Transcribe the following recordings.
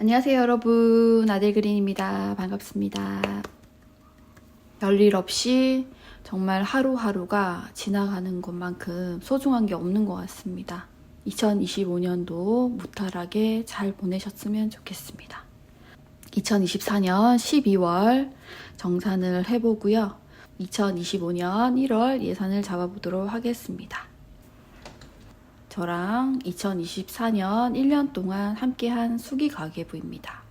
안녕하세요 여러분. 아들그린입니다. 반갑습니다. 별일 없이 정말 하루하루가 지나가는 것만큼 소중한 게 없는 것 같습니다. 2025년도 무탈하게 잘 보내셨으면 좋겠습니다. 2024년 12월 정산을 해보고요. 2025년 1월 예산을 잡아보도록 하겠습니다 저랑 2024년 1년 동안 함께한 수기 가계부입니다.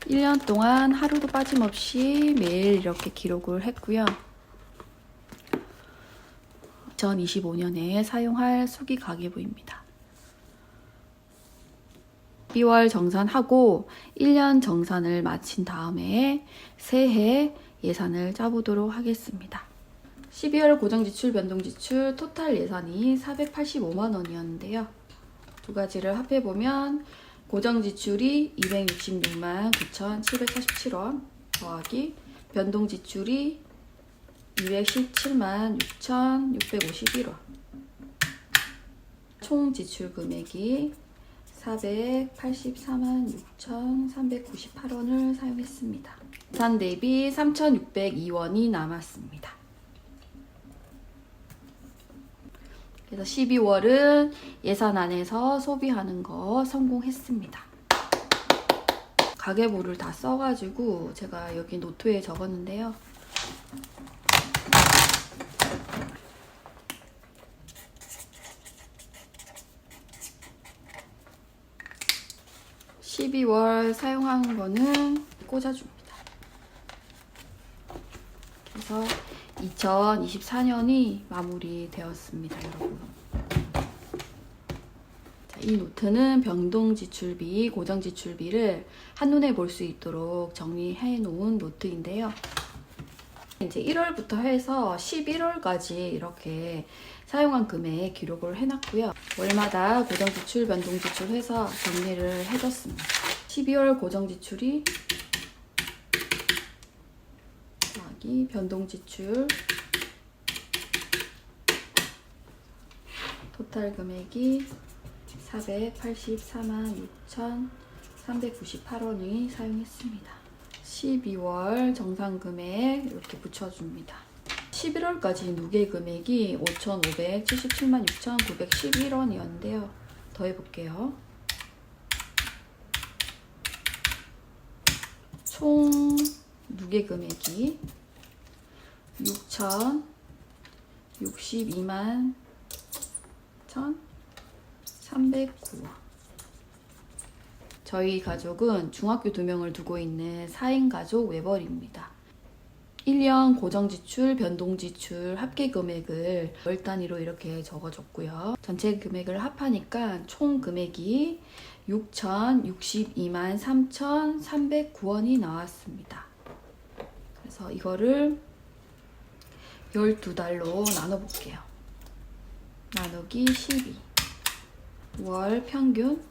1년 동안 하루도 빠짐없이 매일 이렇게 기록을 했고요. 2025년에 사용할 수기 가계부입니다. 12월 정산하고 1년 정산을 마친 다음에 새해 예산을 짜보도록 하겠습니다. 12월 고정지출, 변동지출 토탈 예산이 485만 원이었는데요. 두 가지를 합해보면 고정지출이 266만 9,747원 더하기 변동지출이 217만 6,651원 총 지출 금액이 484만 6,398원을 사용했습니다. 예산 대비 3,602원이 남았습니다. 그래서 12월은 예산 안에서 소비하는 거 성공했습니다. 가계부를 다 써가지고 제가 여기 노트에 적었는데요. (12월) 사용한 거는 꽂아줍니다. 그래서 2024년이 마무리되었습니다, 여러분. 자, 이 노트는 변동 지출비, 고정 지출비를 한눈에 볼 수 있도록 정리해 놓은 노트인데요. 이제 1월부터 해서 11월까지 이렇게 사용한 금액 기록을 해놨고요. 월마다 고정 지출, 변동 지출 해서 정리를 해줬습니다. 12월 고정 지출이 더하기 변동 지출 토탈 금액이 484만 6,398원이 사용했습니다. 12월 정산 금액 이렇게 붙여줍니다. 11월까지 누계 금액이 5,577만 6,911원이었는데요. 더해볼게요. 총 누계 금액이 6,062만 1,309원. 저희 가족은 중학교 두 명을 두고 있는 4인 가족 외벌입니다. 1년 고정 지출, 변동 지출, 합계 금액을 월 단위로 이렇게 적어줬고요. 전체 금액을 합하니까 총 금액이 6,062만 3,309원이 나왔습니다. 그래서 이거를 12달로 나눠볼게요. 나누기 12. 월 평균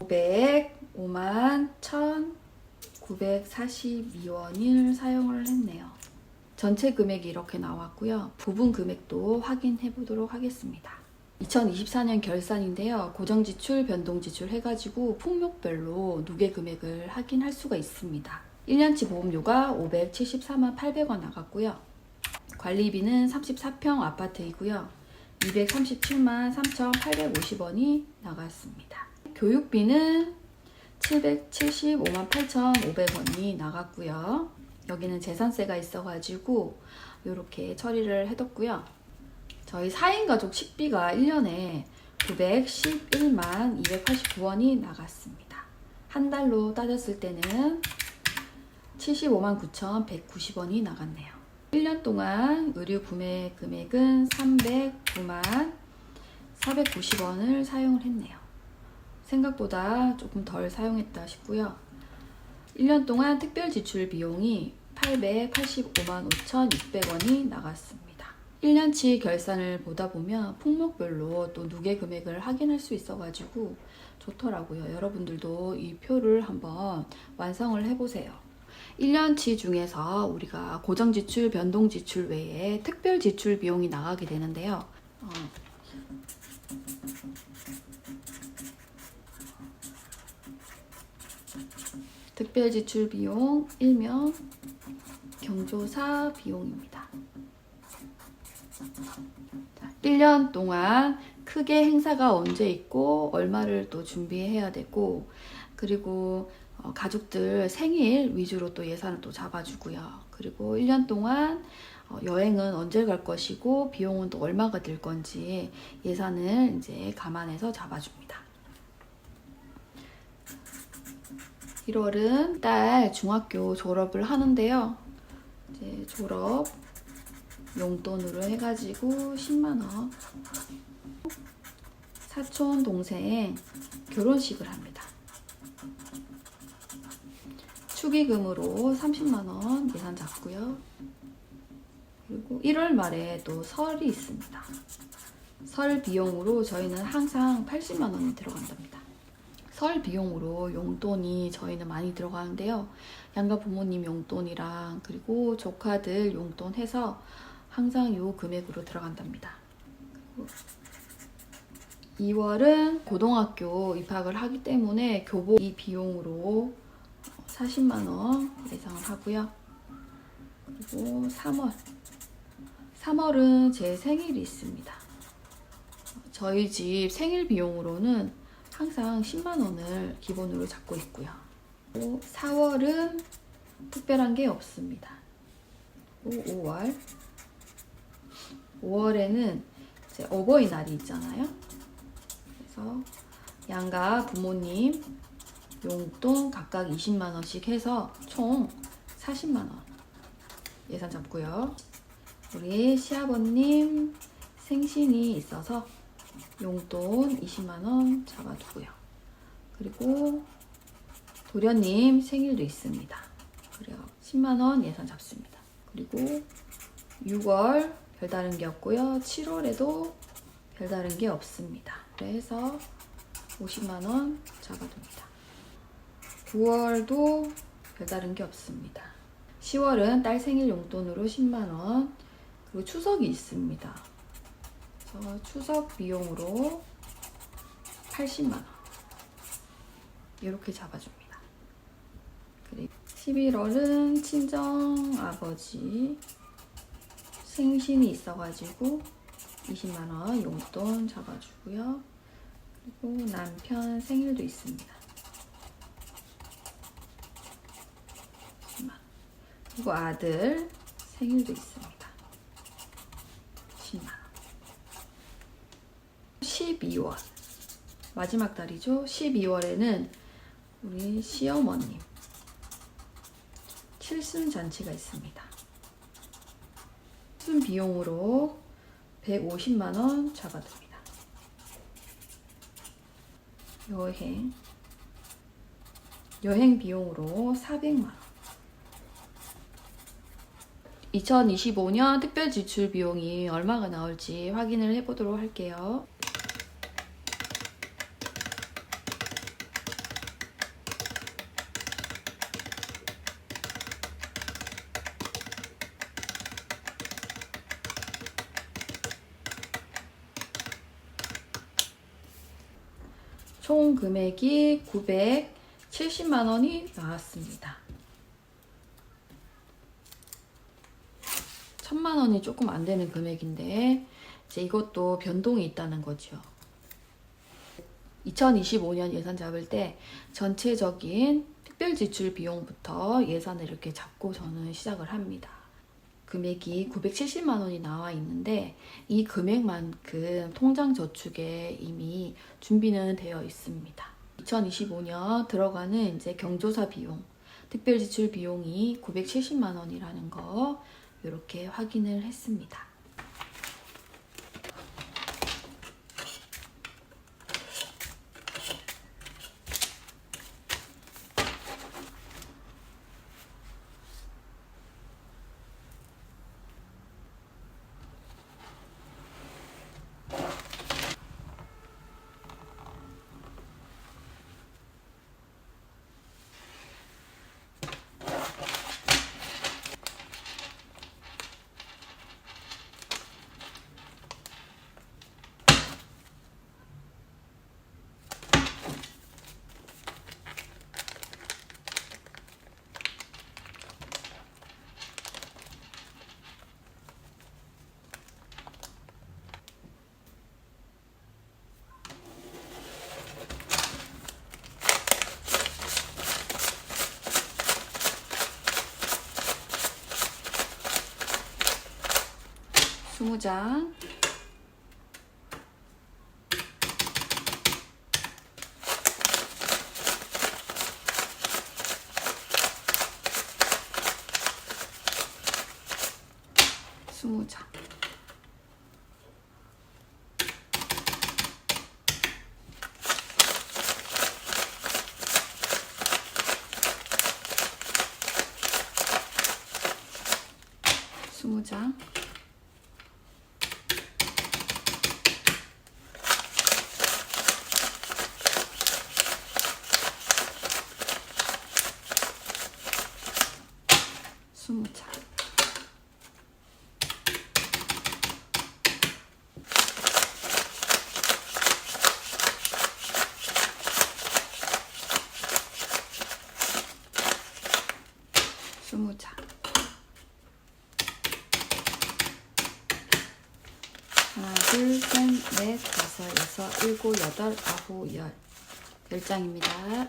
505만 1,942원을 사용을 했네요. 전체 금액이 이렇게 나왔고요. 부분 금액도 확인해 보도록 하겠습니다. 2024년 결산인데요. 고정 지출, 변동 지출 해가지고 품목별로 누계 금액을 확인할 수가 있습니다. 1년치 보험료가 574만 800원 나갔고요. 관리비는 34평 아파트이고요. 237만 3,850원이 나갔습니다. 교육비는 775만 8,500원이 나갔고요. 여기는 재산세가 있어가지고 이렇게 처리를 해뒀고요. 저희 4인 가족 식비가 1년에 911만 289원이 나갔습니다. 한 달로 따졌을 때는 75만 9,190원이 나갔네요. 1년 동안 의류 구매 금액은 309만 490원을 사용을 했네요. 생각보다 조금 덜 사용했다 싶고요. 1년 동안 특별 지출 비용이 885만 5,600원이 나갔습니다. 1년치 결산을 보다 보면 품목별로 또 누계 금액을 확인할 수 있어가지고 좋더라고요. 여러분들도 이 표를 한번 완성을 해보세요. 1년치 중에서 우리가 고정 지출, 변동 지출 외에 특별 지출 비용이 나가게 되는데요. 어, 특별 지출 비용 일명 경조사 비용입니다. 자, 1년 동안 크게 행사가 언제 있고 얼마를 또 준비해야 되고 그리고 어, 가족들 생일 위주로 또 예산을 또 잡아주고요. 그리고 1년 동안 어, 여행은 언제 갈 것이고 비용은 또 얼마가 들 건지 예산을 이제 감안해서 잡아줍니다. 1월은 딸 중학교 졸업을 하는데요. 이제 졸업 용돈으로 해가지고 10만 원. 사촌 동생 결혼식을 합니다. 축의금으로 30만 원 예산 잡고요. 그리고 1월 말에 또 설이 있습니다. 설 비용으로 저희는 항상 80만 원이 들어간답니다. 설 비용으로 용돈이 저희는 많이 들어가는데요. 양가 부모님 용돈이랑 그리고 조카들 용돈 해서 항상 요 금액으로 들어간답니다. 그리고 2월은 고등학교 입학을 하기 때문에 교복 이 비용으로 40만 원 예상을 하고요. 그리고 3월 3월은 제 생일이 있습니다. 저희 집 생일 비용으로는 항상 10만 원을 기본으로 잡고 있고요. 4월은 특별한 게 없습니다. 5월 5월에는 이제 어버이날이 있잖아요. 그래서 양가 부모님 용돈 각각 20만 원씩 해서 총 40만 원 예산 잡고요. 우리 시아버님 생신이 있어서 용돈 20만 원 잡아두고요. 그리고 도련님 생일도 있습니다. 그래요. 10만 원 예산 잡습니다. 그리고 6월 별다른 게 없고요. 7월에도 별다른 게 없습니다. 그래서 50만 원 잡아둡니다. 9월도 별다른 게 없습니다. 10월은 딸 생일 용돈으로 10만 원, 그리고 추석이 있습니다. 그래서 추석 비용으로 80만 원 이렇게 잡아줍니다. 그리고 11월은 친정 아버지 생신이 있어가지고 20만 원 용돈 잡아주고요. 그리고 남편 생일도 있습니다. 10만 원. 그리고 아들 생일도 있습니다. 10만 원. 12월 마지막 달이죠. 12월에는 우리 시어머님 칠순 잔치가 있습니다. 칠순 비용으로 150만 원 잡아둡니다. 여행 여행 비용으로 400만 원. 2025년 특별 지출 비용이 얼마가 나올지 확인을 해보도록 할게요. 총 금액이 970만 원이 나왔습니다. 천만 원이 조금 안 되는 금액인데 이제 이것도 변동이 있다는 거죠. 2025년 예산 잡을 때 전체적인 특별 지출 비용부터 예산을 이렇게 잡고 저는 시작을 합니다. 금액이 970만 원이 나와 있는데 이 금액만큼 통장 저축에 이미 준비는 되어 있습니다. 2025년 들어가는 이제 경조사 비용, 특별 지출 비용이 970만 원이라는 거 이렇게 확인을 했습니다. 20장. 스무 장. 스무 장. 스무 장. 스무 장. 하나, 둘, 셋, 넷, 다섯, 여섯, 일곱, 여덟, 아홉, 열. 열 장입니다.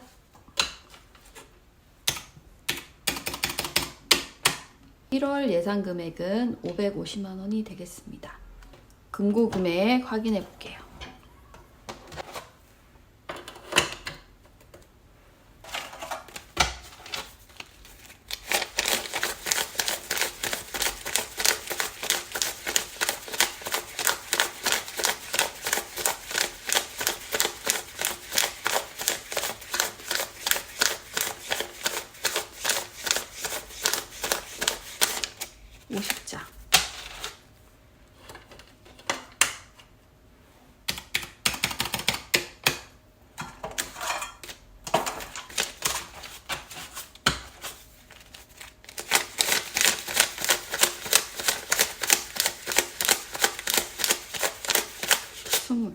일월 예상 금액은 550만 원이 되겠습니다. 금고 금액 확인해 볼게요. 오십 장 스물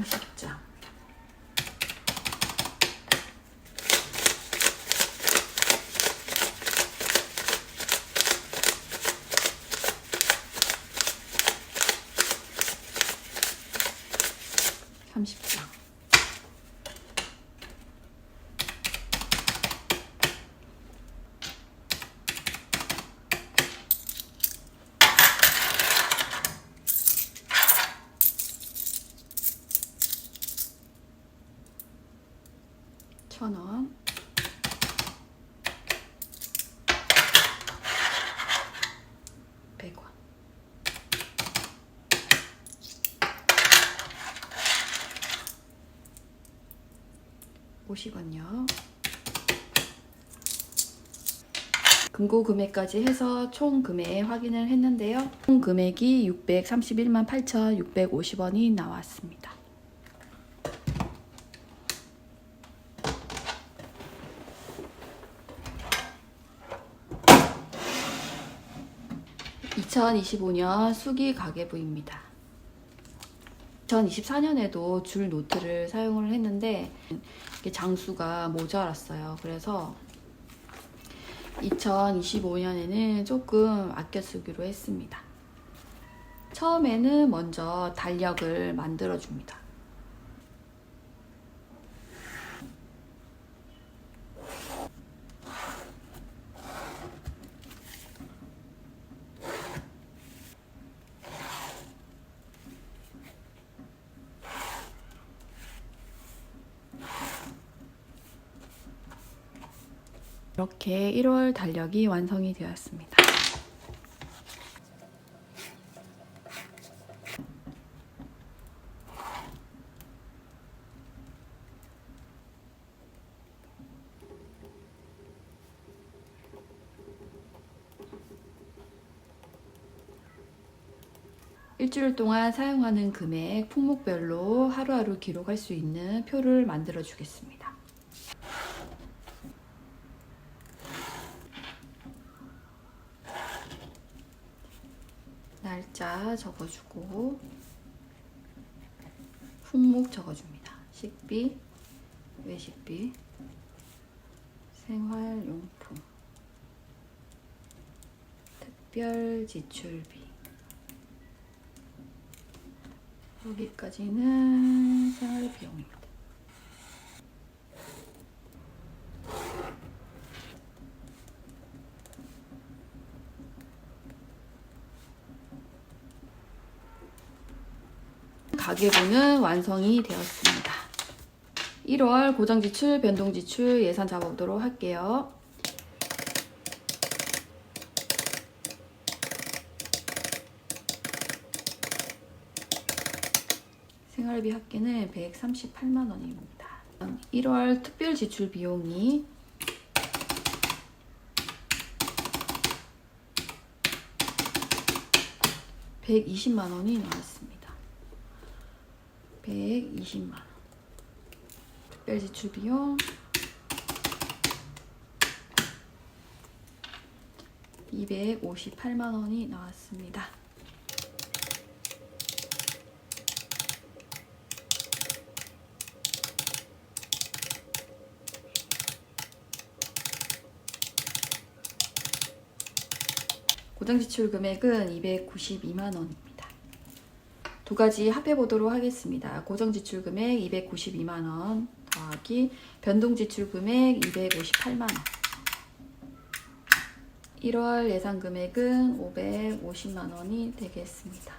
30자. 보시군요. 금고 금액까지 해서 총 금액 확인을 했는데요. 총 금액이 631만 8,650원이 나왔습니다. (2025년) 수기 가계부입니다. 2024년에도 줄 노트를 사용을 했는데 장수가 모자랐어요. 그래서 2025년에는 조금 아껴 쓰기로 했습니다. 처음에는 먼저 달력을 만들어 줍니다. 이렇게 1월 달력이 완성이 되었습니다. 일주일 동안 사용하는 금액 품목별로 하루하루 기록할 수 있는 표를 만들어 주겠습니다. 적어주고 품목 적어줍니다. 식비, 외식비, 생활용품, 특별 지출비. 여기까지는 생활 비용입니다. 가계부는 완성이 되었습니다. 1월 고정지출, 변동지출 예산 잡아보도록 할게요. 생활비 합계는 138만 원입니다. 1월 특별 지출 비용이 (120만 원이) 나왔습니다. 120만 원. 특별 지출 비용 258만 원이 나왔습니다. 고정 지출 금액은 292만 원입니다. 두 가지 합해 보도록 하겠습니다. 고정 지출 금액 292만 원 더하기 변동 지출 금액 258만 원. 1월 예상 금액은 550만 원이 되겠습니다.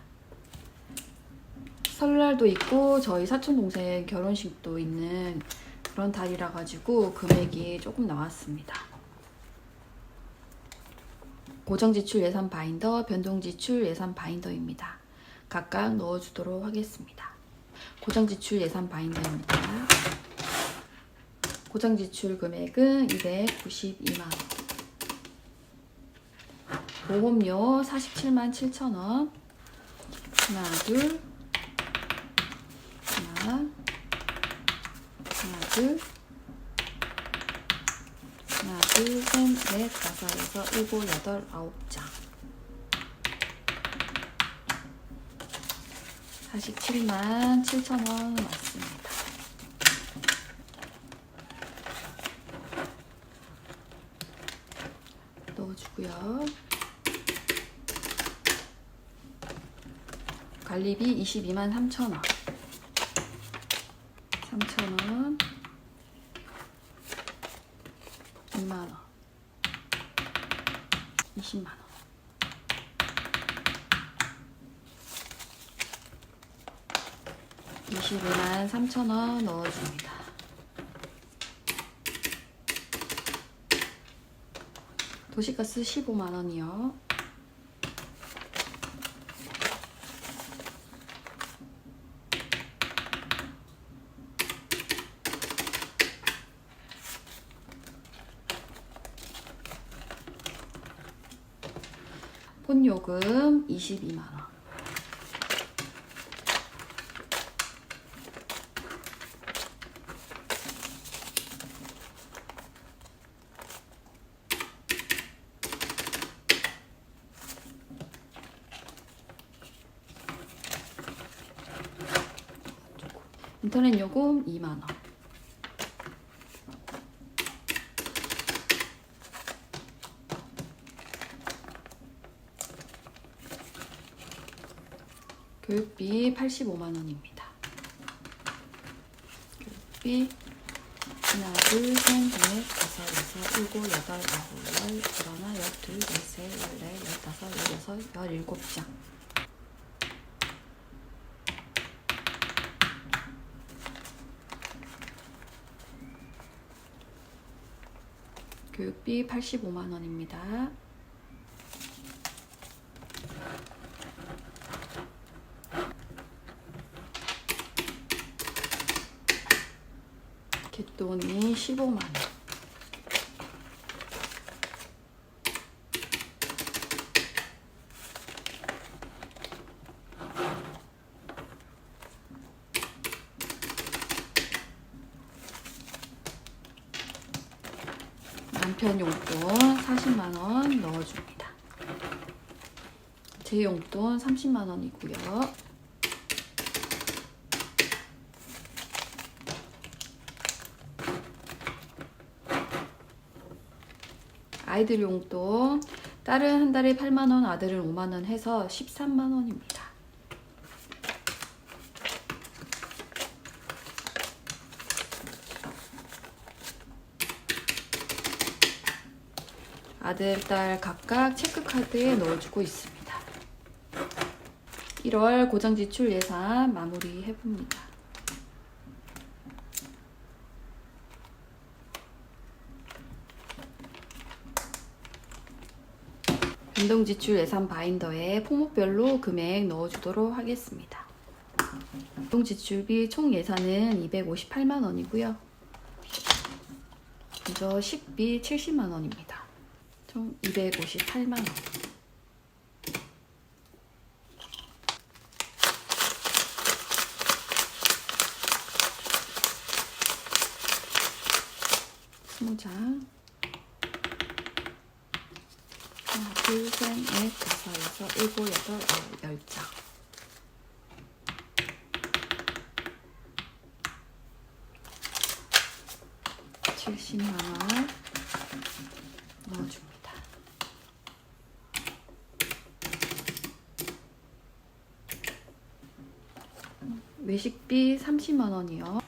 설날도 있고 저희 사촌 동생 결혼식도 있는 그런 달이라 가지고 금액이 조금 나왔습니다. 고정 지출 예산 바인더, 변동 지출 예산 바인더입니다. 각각 넣어주도록 하겠습니다. 고정 지출 예산 바인더입니다. 고정 지출 금액은 292만 원. 보험료 47만 7천 원. 하나, 둘. 하나. 하나, 둘. 하나, 둘, 셋, 넷, 다섯, 여섯, 일곱, 여덟, 아홉 장. 47만 7천 원 맞습니다. 넣어주고요. 관리비 22만 3천 원. 3천 원. 2만 원. 20만 원. (22만 3천 원) 넣어줍니다. 도시가스 (15만 원이요) 폰요금 22만 원. 인터넷 요금 2만 원. 교육비 85만 원입니다. 교육비 하나, 둘, 셋, 넷, 다섯, 여섯, 일곱, 여덟, 아홉, 열, 열하나, 열둘, 열셋, 열넷, 열다섯, 열여섯, 열일곱 장. 교육비 85만 원입니다. 갯돈이 15만 원. 남편 용돈 40만원 넣어줍니다. 제 용돈 30만원이고요. 아이들 용돈 딸은 한 달에 8만원, 아들은 5만원 해서 13만원입니다. 아들, 딸 각각 체크카드에 넣어주고 있습니다. 1월 고정 지출 예산 마무리 해봅니다. 변동 지출 예산 바인더에 품목별로 금액 넣어주도록 하겠습니다. 변동 지출비 총 예산은 258만 원이고요. 먼저 식비 70만 원입니다. 총 258만 원. 스무 장. 하나, 둘, 셋, 넷, 다섯, 여섯, 일곱, 여덟, 아홉, 열 장. 칠십만 원 넣어줍니다. 외식비 30만 원이요.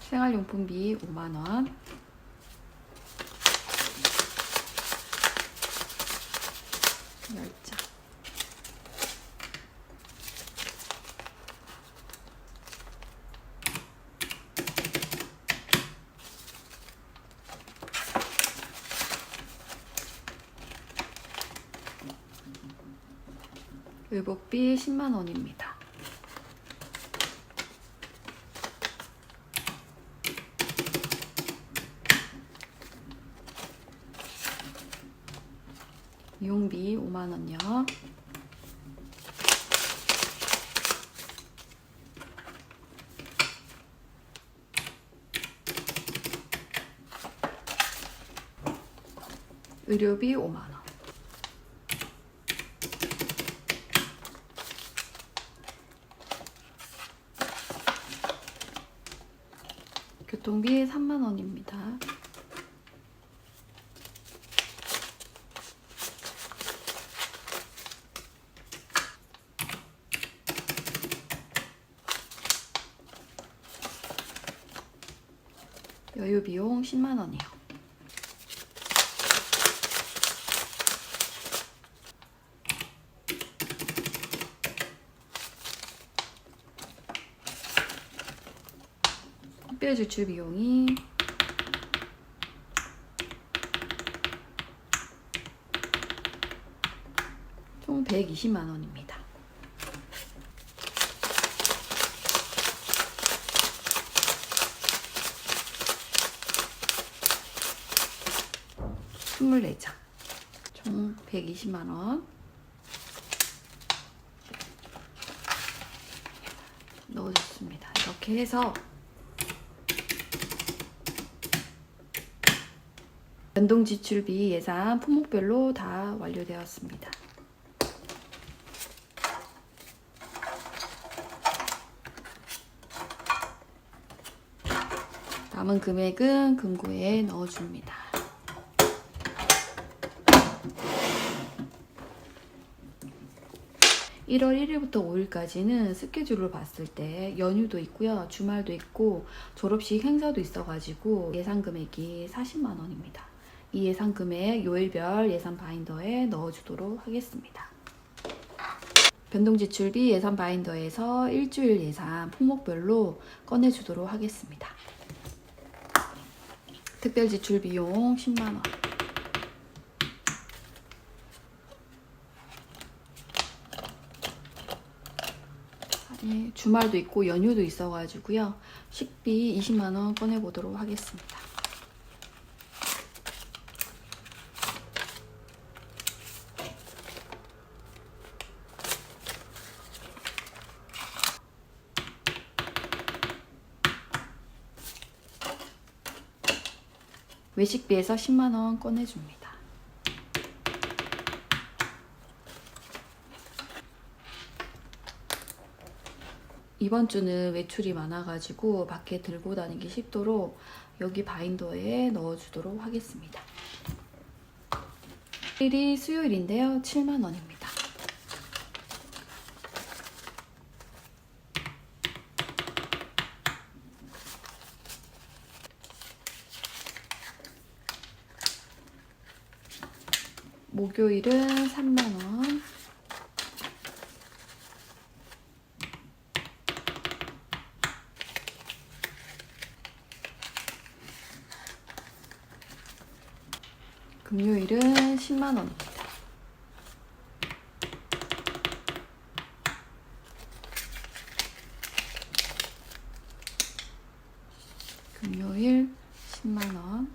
생활용품비 5만 원. 열 장. 의복비 10만 원입니다. 미용비 5만 원요. 의료비 5만 원. 교통비 3만 원입니다. 여유 비용 10만 원이요. 특별 지출 비용이 총 120만 원입니다. 스물네 장. 총 120만 원. 넣어줬습니다. 이렇게 해서 연동 지출비 예산 품목별로 다 완료되었습니다. 남은 금액은 금고에 넣어줍니다. (1월 1일부터 5일까지는) 스케줄을 봤을 때 연휴도 있고요 주말도 있고 졸업식 행사도 있어가지고 예산 금액이 40만 원입니다. 이 예산 금액 요일별 예산 바인더에 넣어주도록 하겠습니다. 변동 지출비 예산 바인더에서 일주일 예산 품목별로 꺼내주도록 하겠습니다. 특별 지출 비용 10만 원. 예, 주말도 있고 연휴도 있어가지고요. 식비 20만 원 꺼내보도록 하겠습니다. 외식비에서 10만원 꺼내줍니다. 이번 주는 외출이 많아가지고 밖에 들고 다니기 쉽도록 여기 바인더에 넣어주도록 하겠습니다. 일이 수요일인데요. 7만원입니다. 목요일은 3만원. 금요일은 10만원입니다. 금요일 10만원.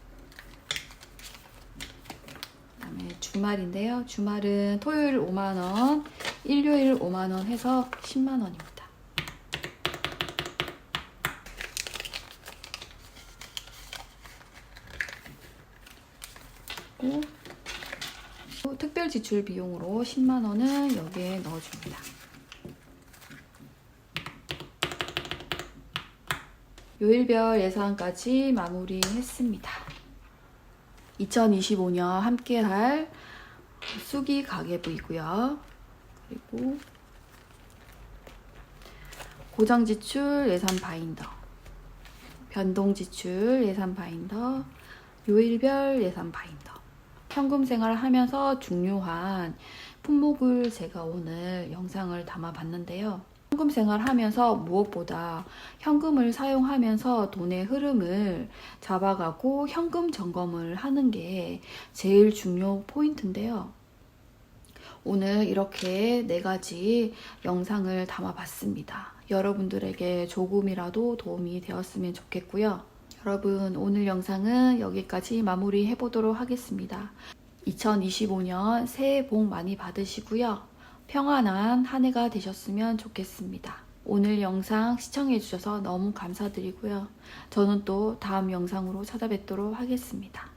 그다음에 주말인데요. 주말은 토요일 5만 원, 일요일 5만 원 해서 10만 원입니다. 그리고 또 특별 지출 비용으로 10만 원은 여기에 넣어줍니다. 요일별 예산까지 마무리했습니다. 2025년 함께 할 수기 가계부이고요. 그리고 고정 지출 예산 바인더, 변동 지출 예산 바인더, 요일별 예산 바인더. 현금 생활을 하면서 중요한 품목을 제가 오늘 영상을 담아 봤는데요. 현금 생활 하면서 무엇보다 현금을 사용하면서 돈의 흐름을 잡아가고 현금 점검을 하는 게 제일 중요 포인트인데요. 오늘 이렇게 네 가지 영상을 담아 봤습니다. 여러분들에게 조금이라도 도움이 되었으면 좋겠고요. 여러분, 오늘 영상은 여기까지 마무리 해보도록 하겠습니다. 2025년 새해 복 많이 받으시고요. 평안한 한 해가 되셨으면 좋겠습니다. 오늘 영상 시청해주셔서 너무 감사드리고요. 저는 또 다음 영상으로 찾아뵙도록 하겠습니다.